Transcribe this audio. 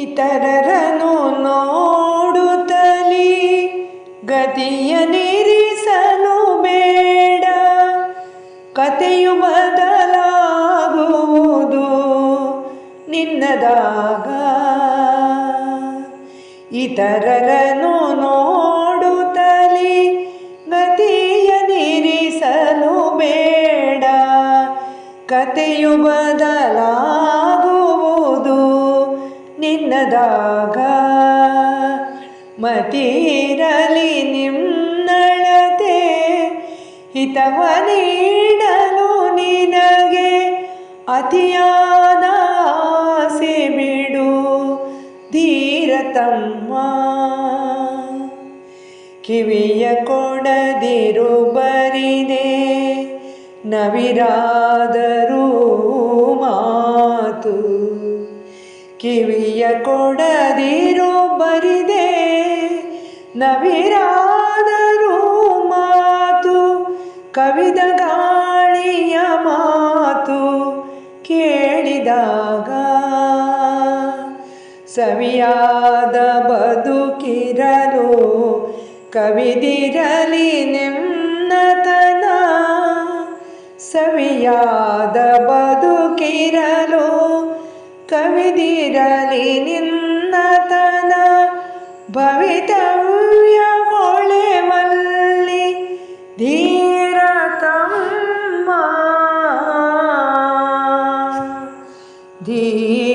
ಇತರರನು ನೋಡುತ್ತಲಿ, ಗತಿಯ ನಿರಿಸಲು ಬೇಡ. ಕತೆಯು ಬದಲಾಗುವುದು ನಿನ್ನದಾಗ. ಇತರರನು ನೋಡುತ್ತಲಿ, ಗತಿಯ ನಿರಿಸಲು ಬೇಡ. ಕತೆಯು ಬದಲಾಗುವುದು ನಿನ್ನದಾಗ ಮತಿರಲಿ ನಿನ್ನಳತೆ, ಹಿತವ ನೀಡಲು ನಿನಗೆ ಅತಿಯಾದ ಆಸೆ ಬಿಡು ಧೀರತಮ್ಮ. ಕಿವಿಯ ಕೊಡದಿರು ಬರಿದೆ ನವಿರಾದರೂ ಮಾತು. ಕಿವಿಯ ಕೊಡದಿರು ಬರಿದೆ. ನವಿರಾದರೂ ಮಾತು, ಕವಿದ ಗಾಳಿಯ ಮಾತು ಕೇಳಿದಾಗ ಸವಿಯಾದ ಬದುಕಿರಲು ಕವಿದಿರಲಿ ನಿಮ್ಮತನ ಸವಿಯಾದ ಬದುಕಿರಲು ಕವಿದಿರಲಿ ನಿನ್ನತನ ಭವಿತವ್ಯ ಹೊಳೆವಲ್ಲಿ ಧೀರತಮ್ಮ ಧೀರ